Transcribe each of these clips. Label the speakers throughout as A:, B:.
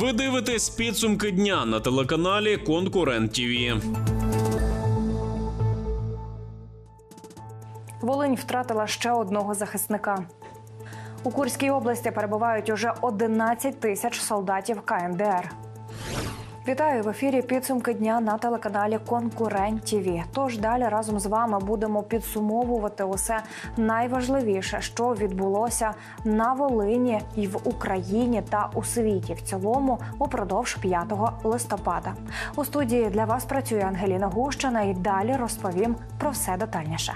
A: Ви дивитесь підсумки дня на телеканалі Конкурент ТІВІ.
B: Волинь втратила ще одного захисника. У Курській області перебувають уже 11 тисяч солдатів КНДР. Вітаю в ефірі підсумки дня на телеканалі Конкурент ТІВІ. Тож далі разом з вами будемо підсумовувати усе найважливіше, що відбулося на Волині і в Україні та у світі в цілому упродовж 5 листопада. У студії для вас працює Ангеліна Гущина і далі розповім про все детальніше.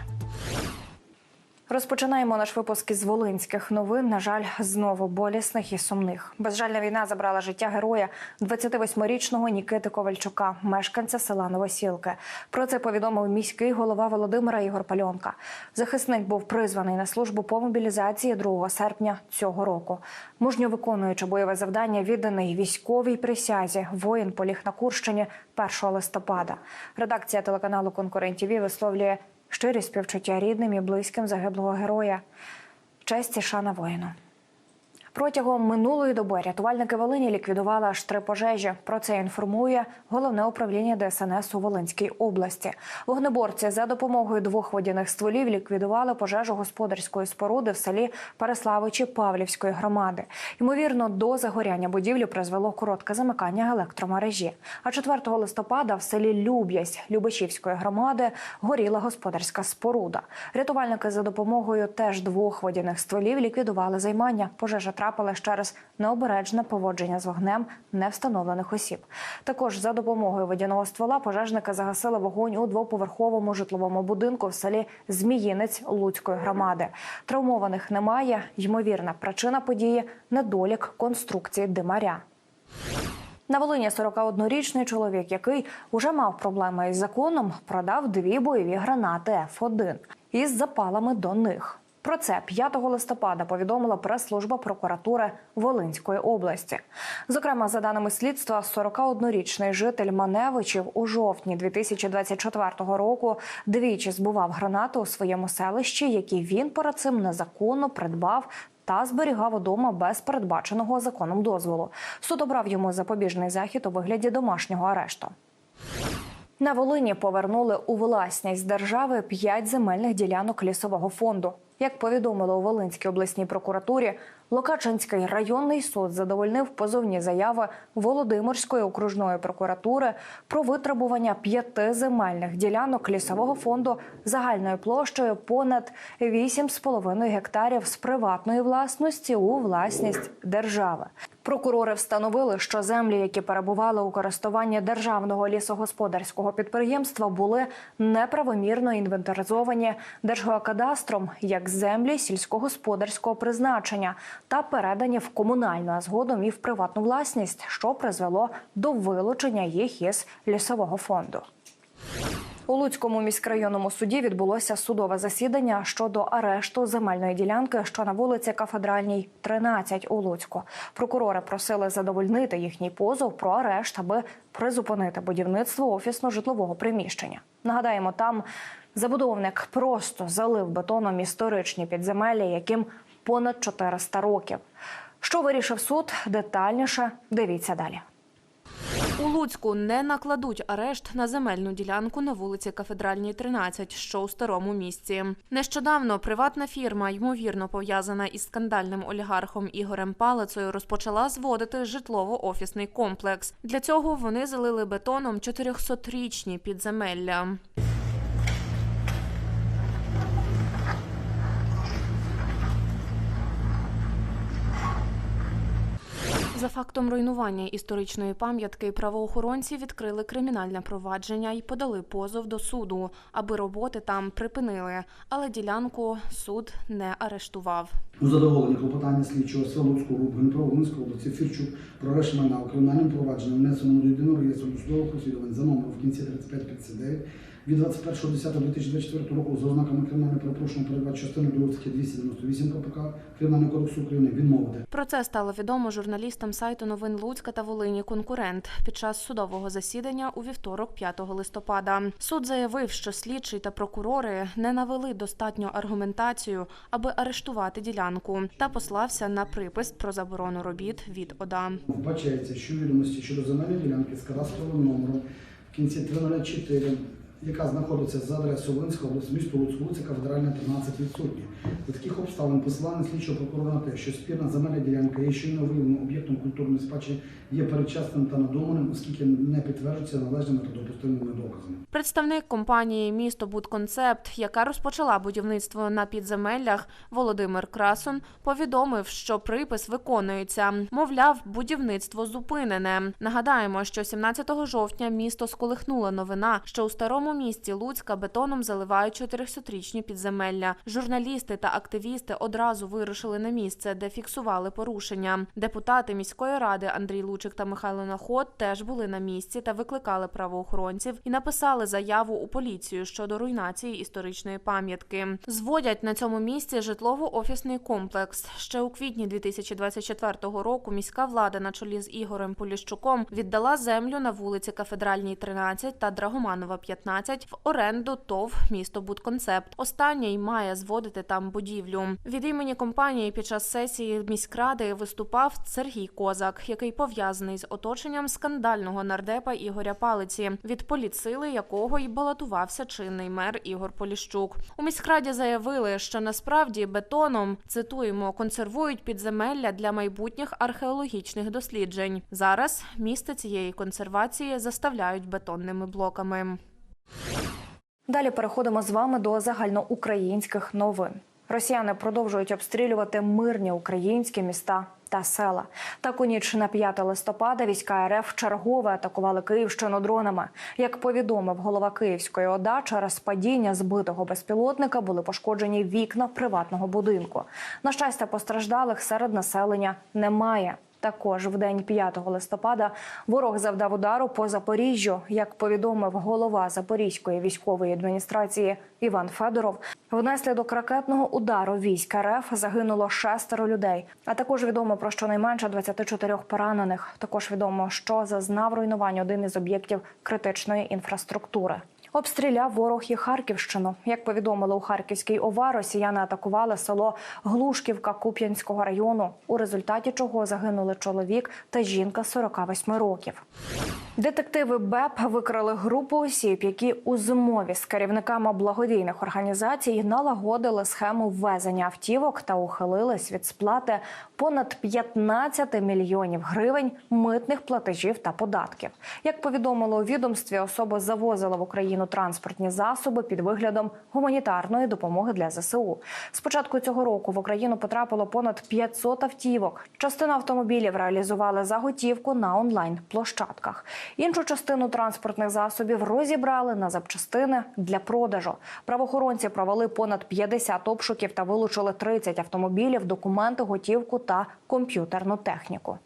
B: Розпочинаємо наш випуск із волинських новин. На жаль, знову болісних і сумних. Безжальна війна забрала життя героя 28-річного Нікити Ковальчука, мешканця села Новосілки. Про це повідомив міський голова Володимира Ігор Пальонка. Захисник був призваний на службу по мобілізації 2 серпня цього року. Мужньо виконуючи бойове завдання, відданий військовій присязі. Воїн поліг на Курщині 1 листопада. Редакція телеканалу Конкурент ТІВІ висловлює щирі співчуття рідним і близьким загиблого героя. Честь і шана воїну. Протягом минулої доби рятувальники Волині ліквідували аж три пожежі. Про це інформує головне управління ДСНС у Волинській області. Вогнеборці за допомогою двох водяних стволів ліквідували пожежу господарської споруди в селі Переславичі Павлівської громади. Ймовірно, до загоряння будівлі призвело коротке замикання електромережі. А 4 листопада в селі Люб'язь Любичівської громади горіла господарська споруда. Рятувальники за допомогою теж двох водяних стволів ліквідували займання. Пожежа трапилась через необережне поводження з вогнем невстановлених осіб. Також за допомогою водяного ствола пожежники загасили вогонь у двоповерховому житловому будинку в селі Зміїнець Луцької громади. Травмованих немає. Ймовірна причина події недолік конструкції димаря. На Волині 41-річний чоловік, який уже мав проблеми із законом, продав дві бойові гранати Ф1 із запалами до них. Про це 5 листопада повідомила прес-служба прокуратури Волинської області. Зокрема, за даними слідства, 41-річний житель Маневичів у жовтні 2024 року двічі збував гранати у своєму селищі, які він перед цим незаконно придбав та зберігав удома без передбаченого законом дозволу. Суд обрав йому запобіжний захід у вигляді домашнього арешту. На Волині повернули у власність держави п'ять земельних ділянок лісового фонду. Як повідомили у Волинській обласній прокуратурі, Локачинський районний суд задовольнив позовні заяви Володимирської окружної прокуратури про витребування п'яти земельних ділянок лісового фонду загальною площею понад 8,5 гектарів з приватної власності у власність держави. Прокурори встановили, що землі, які перебували у користуванні державного лісогосподарського підприємства, були неправомірно інвентаризовані Держгеокадастром як землі сільськогосподарського призначення та передані в комунальну, а згодом і в приватну власність, що призвело до вилучення їх із лісового фонду. У Луцькому міськрайонному суді відбулося судове засідання щодо арешту земельної ділянки, що на вулиці Кафедральній, 13 у Луцьку. Прокурори просили задовольнити їхній позов про арешт, аби призупинити будівництво офісно-житлового приміщення. Нагадаємо, там забудовник просто залив бетоном історичні підземелля, яким понад 400 років. Що вирішив суд? Детальніше дивіться далі.
C: Луцьку не накладуть арешт на земельну ділянку на вулиці Кафедральній, 13, що у старому місці. Нещодавно приватна фірма, ймовірно пов'язана із скандальним олігархом Ігорем Палицею, розпочала зводити житлово-офісний комплекс. Для цього вони залили бетоном 400-річні підземелля. За фактом руйнування історичної пам'ятки правоохоронці відкрили кримінальне провадження і подали позов до суду, аби роботи там припинили. Але ділянку суд не арештував.
D: У задоволення клопотання слідчого Свалуцького ГУП Дніпро Волинської області Фірчук про майна у кримінальному провадженні внесеному до єдиного реєстру досудових розслідувань за номером в кінці 3559 від 21.10.2024 року за ознаками кримінального правопорушення передбачено частиною 2 статті 298 КПК Кримінального кодексу України відмовити.
C: Про це стало відомо журналістам сайту новин Луцька та Волині конкурент під час судового засідання у вівторок, 5 листопада. Суд заявив, що слідчий та прокурори не навели достатньо аргументацію, аби арештувати ділянку, та послався на припис про заборону робіт від ОДА.
D: Вбачається, що відомості щодо земельної ділянки з кадастровим номером в кінці 304, яка знаходиться за адресою Волинська область, місто Луцьк, вулиця Кафедральна, 13 відсутні. За таких обставин посилання слідчого прокурора на те, що спірна земельна ділянка є щойно виявленим об'єктом культурної спадщини, є передчасним та надуманим, оскільки не підтверджується належними та допустимими доказами.
C: Представник компанії Місто Будконцепт, яка розпочала будівництво на підземеллях, Володимир Красун, повідомив, що припис виконується. Мовляв, будівництво зупинене. Нагадаємо, що 17 жовтня місто сколихнула новина, що у старому місті Луцька бетоном заливають 400-річні підземелля. Журналісти та активісти одразу вирушили на місце, де фіксували порушення. Депутати міської ради Андрій Лучик та Михайло Наход теж були на місці та викликали правоохоронців і написали заяву у поліцію щодо руйнації історичної пам'ятки. Зводять на цьому місці житлово-офісний комплекс. Ще у квітні 2024 року міська влада на чолі з Ігорем Поліщуком віддала землю на вулиці Кафедральній 13 та Драгоманова 15 в оренду ТОВ місто Будконцепт. Останній має зводити там будівлю. Від імені компанії під час сесії міськради виступав Сергій Козак, який пов'язаний з оточенням скандального нардепа Ігоря Палиці, від поліцили якого й балотувався чинний мер Ігор Поліщук. У міськраді заявили, що насправді бетоном цитуємо консервують підземелля для майбутніх археологічних досліджень. Зараз місце цієї консервації заставляють бетонними блоками.
B: Далі переходимо з вами до загальноукраїнських новин. Росіяни продовжують обстрілювати мирні українські міста та села. Так у ніч на 5 листопада війська РФ чергове атакували Київщину дронами. Як повідомив голова Київської ОДА, через падіння збитого безпілотника були пошкоджені вікна приватного будинку. На щастя, постраждалих серед населення немає. Також в день 5 листопада ворог завдав удару по Запоріжжю. Як повідомив голова Запорізької військової адміністрації Іван Федоров, внаслідок ракетного удару військ РФ загинуло шестеро людей. А також відомо про щонайменше 24 поранених. Також відомо, що зазнав руйнувань один із об'єктів критичної інфраструктури. Обстріляв ворог і Харківщину. Як повідомили у Харківській ОВА, росіяни атакували село Глушківка Куп'янського району, у результаті чого загинули чоловік та жінка 48 років. Детективи БЕП викрили групу осіб, які у змові з керівниками благодійних організацій налагодили схему ввезення автівок та ухилились від сплати понад 15 мільйонів гривень митних платежів та податків. Як повідомили у відомстві, особа завозила в Україну транспортні засоби під виглядом гуманітарної допомоги для ЗСУ. З початку цього року в Україну потрапило понад 500 автівок. Частину автомобілів реалізували за готівку на онлайн площадках. Іншу частину транспортних засобів розібрали на запчастини для продажу. Правоохоронці провели понад 50 обшуків та вилучили 30 автомобілів, документи, готівку та комп'ютерну техніку.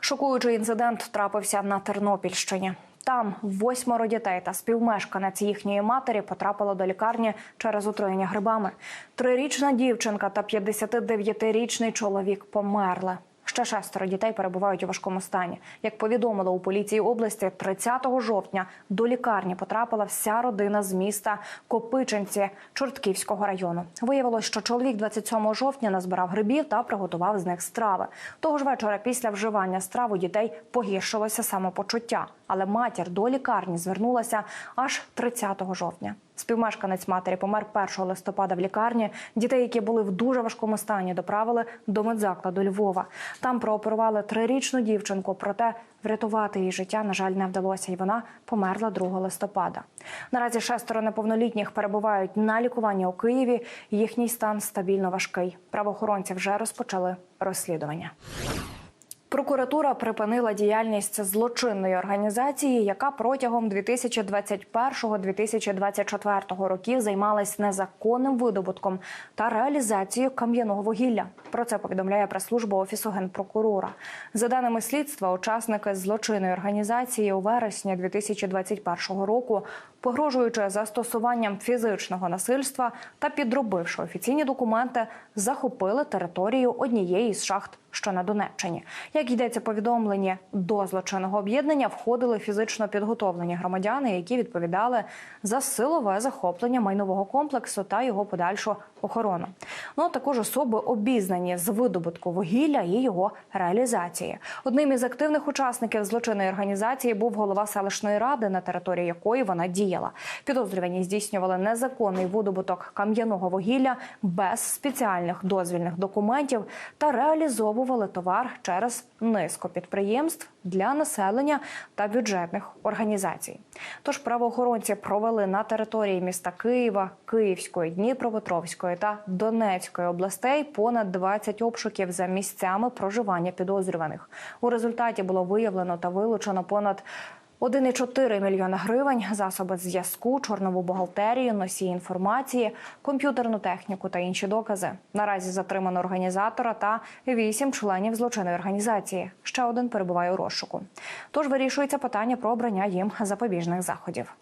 B: Шокуючий інцидент трапився на Тернопільщині. Там восьмеро дітей та співмешканець їхньої матері потрапило до лікарні через отруєння грибами. Трирічна дівчинка та 59-річний чоловік померли. Ще шестеро дітей перебувають у важкому стані. Як повідомили у поліції області, 30 жовтня до лікарні потрапила вся родина з міста Копичинці Чортківського району. Виявилось, що чоловік 27 жовтня назбирав грибів та приготував з них страви. Того ж вечора, після вживання страв у дітей погіршилося самопочуття, але матір до лікарні звернулася аж 30 жовтня. Співмешканець матері помер 1 листопада в лікарні. Дітей, які були в дуже важкому стані, доправили до медзакладу Львова. Там прооперували трирічну дівчинку, проте врятувати її життя, на жаль, не вдалося, і вона померла 2 листопада. Наразі шестеро неповнолітніх перебувають на лікуванні у Києві. Їхній стан стабільно важкий. Правоохоронці вже розпочали розслідування. Прокуратура припинила діяльність злочинної організації, яка протягом 2021-2024 років займалась незаконним видобутком та реалізацією кам'яного вугілля. Про це повідомляє прес-служба офісу генпрокурора. За даними слідства, учасники злочинної організації у вересні 2021 року, погрожуючи застосуванням фізичного насильства та підробивши офіційні документи, захопили територію однієї з шахт що на Донеччині. Як йдеться повідомлення до злочинного об'єднання, входили фізично підготовлені громадяни, які відповідали за силове захоплення майнового комплексу та його подальшу охорону. Ну а також особи обізнані з видобутку вугілля і його реалізації. Одним із активних учасників злочинної організації був голова селищної ради, на території якої вона діяла. Підозрювані здійснювали незаконний видобуток кам'яного вугілля без спеціальних дозвільних документів та реалізовували товар через низку підприємств для населення та бюджетних організацій. Тож правоохоронці провели на території міста Києва, Київської, Дніпропетровської та Донецької областей понад 20 обшуків за місцями проживання підозрюваних. У результаті було виявлено та вилучено понад 1,4 мільйона гривень, засоби зв'язку, чорнову бухгалтерію, носії інформації, комп'ютерну техніку та інші докази. Наразі затримано організатора та вісім членів злочинної організації. Ще один перебуває у розшуку. Тож вирішується питання про обрання їм запобіжних заходів.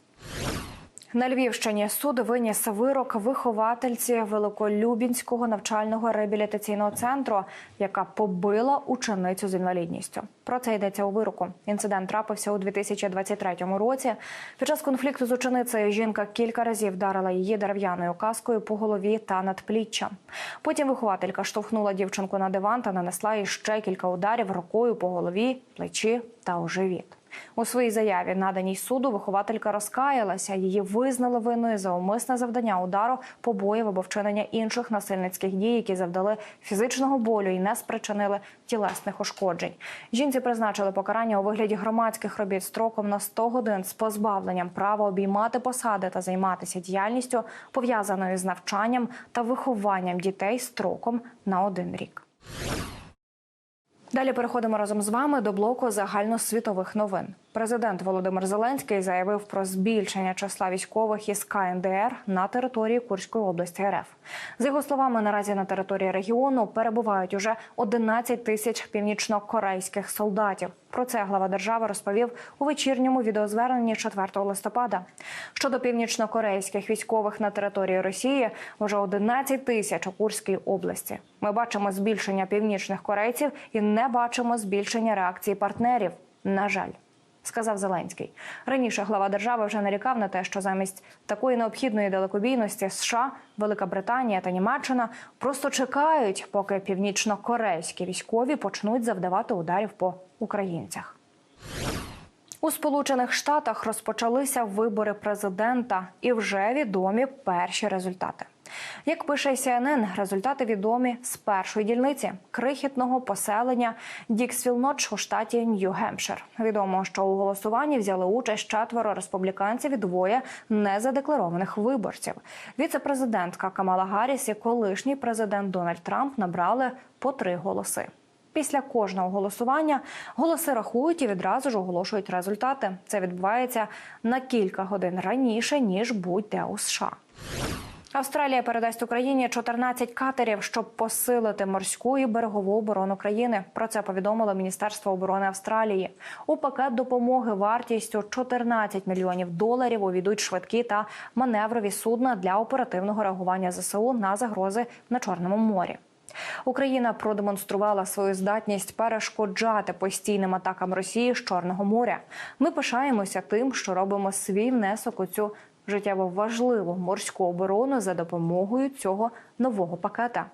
B: На Львівщині суд виніс вирок виховательці Великолюбінського навчального реабілітаційного центру, яка побила ученицю з інвалідністю. Про це йдеться у вироку. Інцидент трапився у 2023 році. Під час конфлікту з ученицею жінка кілька разів вдарила її дерев'яною каскою по голові та надпліччя. Потім вихователька штовхнула дівчинку на диван та нанесла їй ще кілька ударів рукою по голові, плечі та у живіт. У своїй заяві, наданій суду, вихователька розкаялася. Її визнали винною за умисне завдання удару, побоїв або вчинення інших насильницьких дій, які завдали фізичного болю і не спричинили тілесних ушкоджень. Жінці призначили покарання у вигляді громадських робіт строком на 100 годин з позбавленням права обіймати посади та займатися діяльністю, пов'язаною з навчанням та вихованням дітей строком на один рік. Далі переходимо разом з вами до блоку загальносвітових новин. Президент Володимир Зеленський заявив про збільшення числа військових із КНДР на території Курської області РФ. За його словами, наразі на території регіону перебувають уже 11 тисяч північно-корейських солдатів. Про це глава держави розповів у вечірньому відеозверненні 4 листопада. Щодо північно-корейських військових на території Росії, вже 11 тисяч у Курській області. Ми бачимо збільшення північних корейців і не бачимо збільшення реакції партнерів. На жаль. Сказав Зеленський раніше глава держави вже нарікав на те, що замість такої необхідної далекобійності США, Велика Британія та Німеччина просто чекають, поки північно-корейські військові почнуть завдавати ударів по українцях. У Сполучених Штатах розпочалися вибори президента, і вже відомі перші результати. Як пише CNN, результати відомі з першої дільниці крихітного поселення Діксвіл-Ноч у штаті Нью-Гемпшир. Відомо, що у голосуванні взяли участь четверо республіканців і двоє незадекларованих виборців. Віце-президентка Камала Гарріс і колишній президент Дональд Трамп набрали по три голоси. Після кожного голосування голоси рахують і відразу ж оголошують результати. Це відбувається на кілька годин раніше ніж будь-де у США. Австралія передасть Україні 14 катерів, щоб посилити морську і берегову оборону країни. Про це повідомило Міністерство оборони Австралії. У пакет допомоги вартістю 14 мільйонів доларів увійдуть швидкі та маневрові судна для оперативного реагування ЗСУ на загрози на Чорному морі. Україна продемонструвала свою здатність перешкоджати постійним атакам Росії з Чорного моря. Ми пишаємося тим, що робимо свій внесок у цю життєво важливу морську оборону за допомогою цього нового пакета,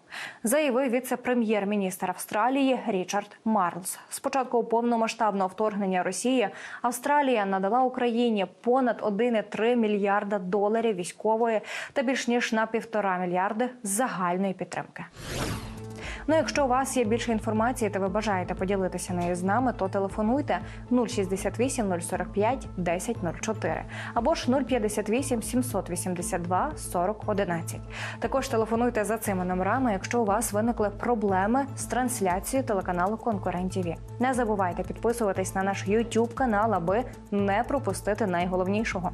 B: заявив віце-прем'єр-міністр Австралії Річард Марлз. Спочатку повномасштабного вторгнення Росії Австралія надала Україні понад 1,3 мільярда доларів військової та більш ніж на півтора мільярди загальної підтримки. Ну, якщо у вас є більше інформації та ви бажаєте поділитися нею з нами, то телефонуйте 068 045 1004 або ж 058 782 40 11. Також телефонуйте за цими номерами, якщо у вас виникли проблеми з трансляцією телеканалу Конкурент ТВ. Не забувайте підписуватись на наш YouTube канал, аби не пропустити найголовнішого.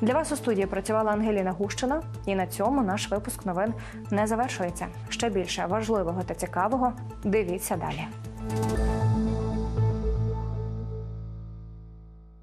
B: Для вас у студії працювала Ангеліна Гущина, і на цьому наш випуск новин не завершується. Ще більше важливого та цікавого дивіться далі.